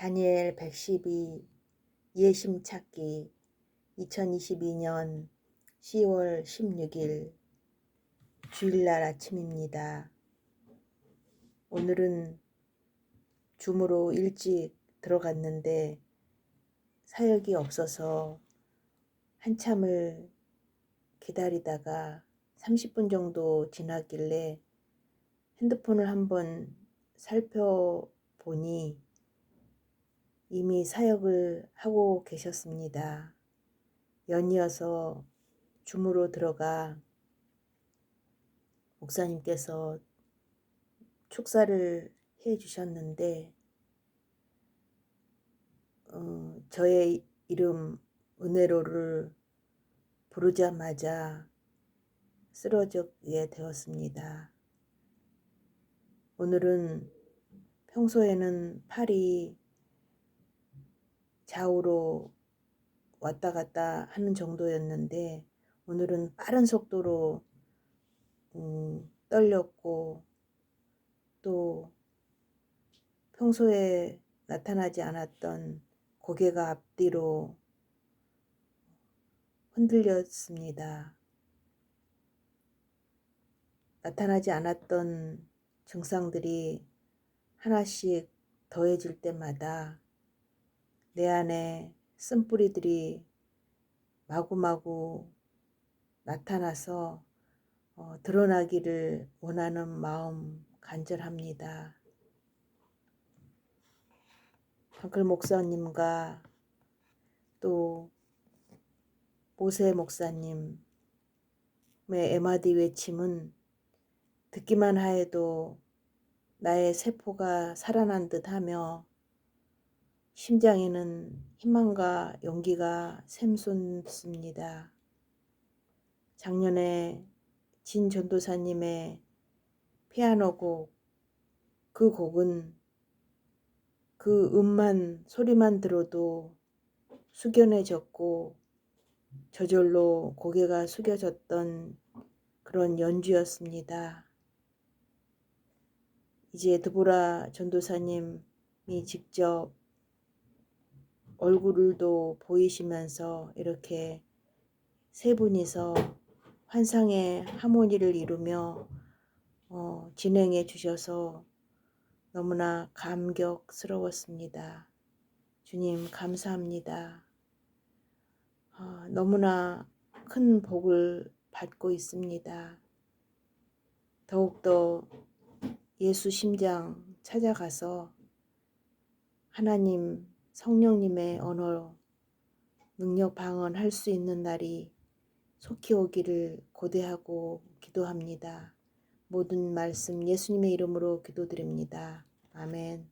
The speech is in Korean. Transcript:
다니엘 112 예심 찾기 2022년 10월 16일 주일날 아침입니다. 오늘은 줌으로 일찍 들어갔는데 사역이 없어서 한참을 기다리다가 30분 정도 지나길래 핸드폰을 한번 살펴보니 이미 사역을 하고 계셨습니다. 연이어서 줌으로 들어가 목사님께서 축사를 해 주셨는데 어, 저의 이름 은혜로를 부르자마자 쓰러지게 되었습니다. 오늘은 평소에는 팔이 좌우로 왔다 갔다 하는 정도였는데 오늘은 빠른 속도로 음, 떨렸고 또 평소에 나타나지 않았던 고개가 앞뒤로 흔들렸습니다. 나타나지 않았던 증상들이 하나씩 더해질 때마다 내 안에 쓴뿌리들이 마구마구 나타나서 어, 드러나기를 원하는 마음 간절합니다. 방클 목사님과 또 모세 목사님의 에마디 외침은 듣기만 하여도 나의 세포가 살아난 듯 하며 심장에는 희망과 용기가 샘솟습니다. 작년에 진 전도사님의 피아노 곡, 그 곡은 그 음만, 소리만 들어도 숙연해졌고 저절로 고개가 숙여졌던 그런 연주였습니다. 이제 드보라 전도사님이 직접 얼굴도 보이시면서 이렇게 세 분이서 환상의 하모니를 이루며 어, 진행해 주셔서 너무나 감격스러웠습니다. 주님 감사합니다. 어, 너무나 큰 복을 받고 있습니다. 더욱더 예수 심장 찾아가서 하나님 성령님의 언어로 능력 방언할 수 있는 날이 속히 오기를 고대하고 기도합니다. 모든 말씀 예수님의 이름으로 기도드립니다. 아멘.